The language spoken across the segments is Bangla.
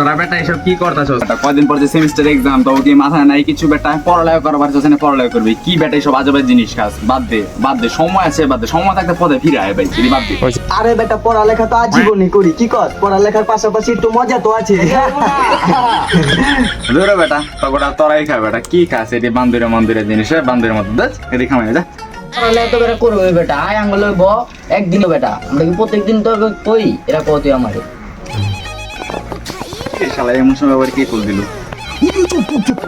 তোরা বেটা এসব কি করতেছ কদিন পর যে সেমিস্টার এক্সাম তো কি মাথায় নাই কিছু বেটা পড়ালেখা করবার জন্য পড়ালেখা করবি। কি বেটা এসব আজেবাজে জিনিস খাস বাদ দে বাদ দে সময় আছে বাদ দে সময় থাকতে পদে ফিরে আয় ভাই যদি বাদ দে। আরে বেটা পড়ালেখা তো আজীবনই করি কি কর? পড়ালেখার পাশাপাশি একটু মজা তো আছে। ধরে বেটা তখন তোরাই খা বেটা কি খাস এটি বান্দুরে মন্দিরের জিনিস বান্দুরের দেখ এটি খামাই যা। তাহলে এত বেটা করবে বেটা আয় আঙ্গুল একদিনও বেটা আমরা কি প্রত্যেকদিন তো কই? এরা কত আমারে? এই শালা এমন সময় আবার কি কল দিল?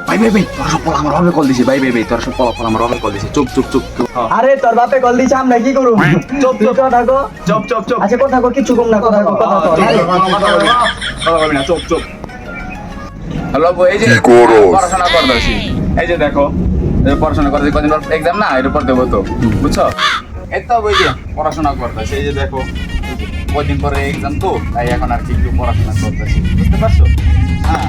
ভাই ভাই ভাই তোর সব পলা আমার হবে কল দিছে। ভাই ভাই ভাই তোর সব পলা পলা আমার হবে কল দিছে। চুপ চুপ চুপ চুপ। আরে তোর বাপে কল দিছে আমরা কি করব? চুপ চুপ। কথা কো চুপ চুপ চুপ। আচ্ছা কথা কো কিছু কম না কথা কো কথা কো হ্যালো বউ, এই যে কি করো? পড়াশোনা করতেছি। এই যে দেখো পড়াশোনা করতেছি কদিন পর এক্সাম না এর উপর দেবো তো। বুঝছ? এই তো যে পড়াশোনা করতেছি। এই যে দেখো কদিন পরে এক্সাম তো তাই এখন আর কি একটু পড়াশোনা করতেছি। বুঝতে পারছ? হ্যাঁ।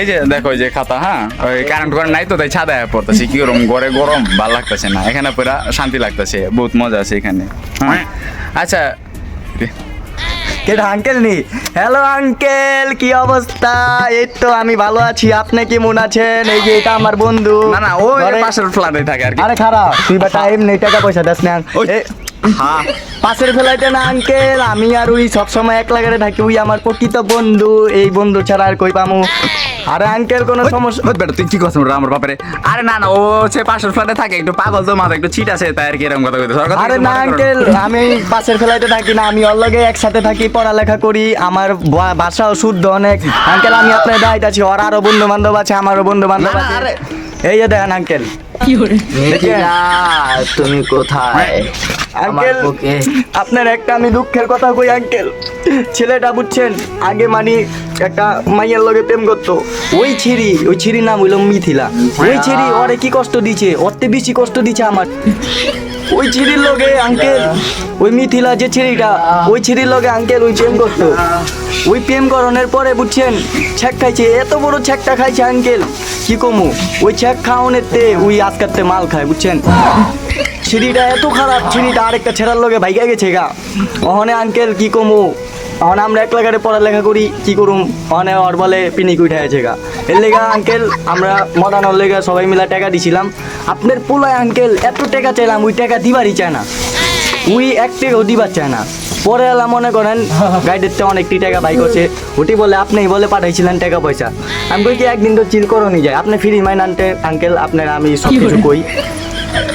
এই যে দেখো এই যে খাতা হ্যাঁ ওই কারেন্ট করে নাই তো তাই ছাদা পড়তেছি। কি গরম ঘরে গরম ভালো লাগতেছে না। এখানে পুরা শান্তি লাগতেছে বহুত মজা আছে এখানে হ্যাঁ। আচ্ছা কেটা আঙ্কেল নি? হ্যালো আঙ্কেল কি অবস্থা? এই তো আমি ভালো আছি আপনি কি কেমন আছেন? এই যে এটা আমার বন্ধু। না না ও ঘরে- পাশের ফ্ল্যাটে থাকে আর কি। আরে খারাপ তুই বা টাইম নেই টাকা পয়সা দেস না। পাশের ফেলাইতে না আঙ্কেল? আমি আর ওই সবসময় এক লাগারে থাকি ওই আমার প্রকৃত বন্ধু। এই বন্ধু ছাড়া আর কই পামু? আরে আঙ্কেল কোনো সমস্যা বেটা তুই কি রে আমার বাপারে? আরে না না ও হচ্ছে পাশের ফ্ল্যাটে থাকে একটু পাগল তো মাথা একটু ছিট আছে তাই আর কি এরকম কথা কইতে সরকার আরে না আঙ্কেল আমি পাশের ফেলাইতে থাকি না আমি ওর লগে একসাথে থাকি পড়ালেখা করি আমার ভাষাও শুদ্ধ অনেক। আঙ্কেল আমি আপনার দায়িত্ব আছি ওর আরও বন্ধু বান্ধব আছে আমারও বন্ধু বান্ধব আছে। আরে। এই যে দেখেন আঙ্কেল। তুমি কোথায়? আঙ্কেল আপনার একটা আমি দুঃখের কথা কই আঙ্কেল ছেলেটা বুঝছেন আগে মানে একটা মাইয়ের লগে প্রেম করতো। ওই ছিরি ওই ছিরি নাম হইল মিথিলা। ওই ছিরি ওরে কি কষ্ট দিছে ওরতে বেশি কষ্ট দিছে আমার। ওই ছিরির লগে আঙ্কেল ওই মিথিলা যে ছিরিটা ওই ছিরির লগে আঙ্কেল ওই প্রেম করতো। ওই প্রেম করণের পরে বুঝছেন? ছ্যাক খাইছে, এত বড় ছ্যাকটা খাইছে আঙ্কেল কি কমু? ওই ছ্যাক খাওয়ানোর তে ওই আজকাতে মাল খায়, বুঝছেন? সিঁড়িটা এত খারাপ, সিঁড়িটা আরেকটা ছেড়ার লগে ভাইগা গেছে গা। ওখানে আঙ্কেল কি কমু? এখন আমরা এক লাগারে পড়ালেখা করি, কি করুম? ওখানে ওর বলে পিনিক উঠে আছে গা। এর লেগা আঙ্কেল আমরা মডানোর লেগা সবাই মিলে টাকা দিছিলাম। আপনার পোলায় আঙ্কেল এত টাকা চাইলাম, ওই টাকা দিবারই চায় না। ওই এক টাকাও দিবার চায় না। পরে এলাম মনে করেন গাইডের তো অনেকটি টাকা বাই করছে। ওটি বলে আপনি বলে পাঠাইছিলেন টাকা পয়সা। আমি কই কি একদিন তো চিল করো নি যায়। আপনি ফ্রি মাইন আনতে আঙ্কেল আপনার আমি সব কিছু কই।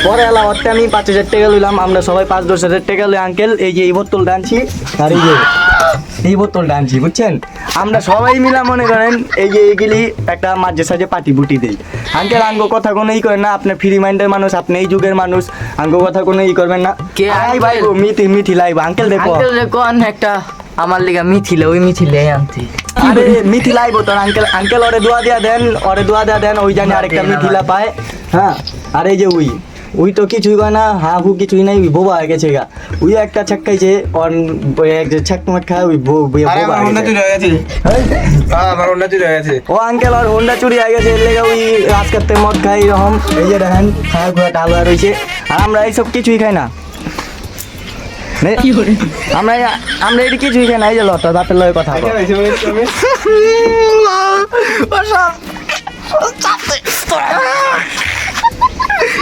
পরে এলাম অর্থে আমি পাঁচ হাজার টাকা লইলাম। আমরা সবাই পাঁচ দশ হাজার টাকা লই আঙ্কেল এই যে এই বোতল ডানছি আর এই যে এই বোতল ডানছি বুঝছেন? আমরা সবাই মিলা মনে করেন এই যে এইগুলি একটা মাঝে সাঝে পাটি বুটি দেই। আঙ্কেল আঙ্গ কথা কোনো ই করেন না আপনি ফ্রি মাইন্ডের মানুষ আপনি এই যুগের মানুষ আঙ্গ কথা কোনো ই করবেন না। কে আই ভাই uncle? মিথি মিথি লাইব আঙ্কেল দেখো। আঙ্কেল কোন একটা আমার লিগা মিথিলে ওই মিথিলে আনতে আরে মিথি লাইব তোর আঙ্কেল আঙ্কেল ওরে দোয়া দিয়া দেন ওরে দোয়া দিয়া দেন ওই জানি আরেকটা মিথিলা পায়। হ্যাঁ আর এই যে উই। উই তো কিছুই কয় না হা হু কিছুই নাই বোবা হয়ে গেছে গা। উই একটা ছাক্কাইছে অন এক যে ছাক মাক খায় উই বো- বো- বোবা হয়ে গেছে। আমার হন্ডা চুরি হয়ে গেছে। ও আঙ্কেল আর হোন্ডা চুরি হয়ে গেছে এর লেগে ওই আজকাতে মদ খাই এরকম। এই যে দেখেন খাওয়া খুয়া টালুয়া রয়েছে আর আমরা এইসব কিছুই খাই না। আমরা আমরা এটি কিছুই খাই না এই যে লতা বাপের লগে কথা।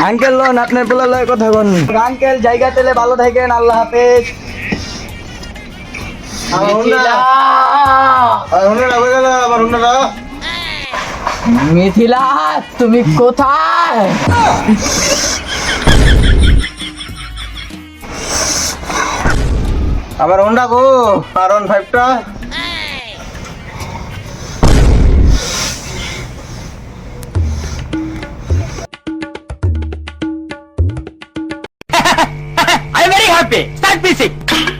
আঙ্কেল লোন আপনার পোলার লয় কথা বল। আঙ্কেল জায়গা তেলে ভালো থাকেন আল্লাহ হাফেজ। মিথিলা। তুমি কোথায়? আবার হোন্ডা গো আর ওয়ান ফাইভটা। Stop start piecing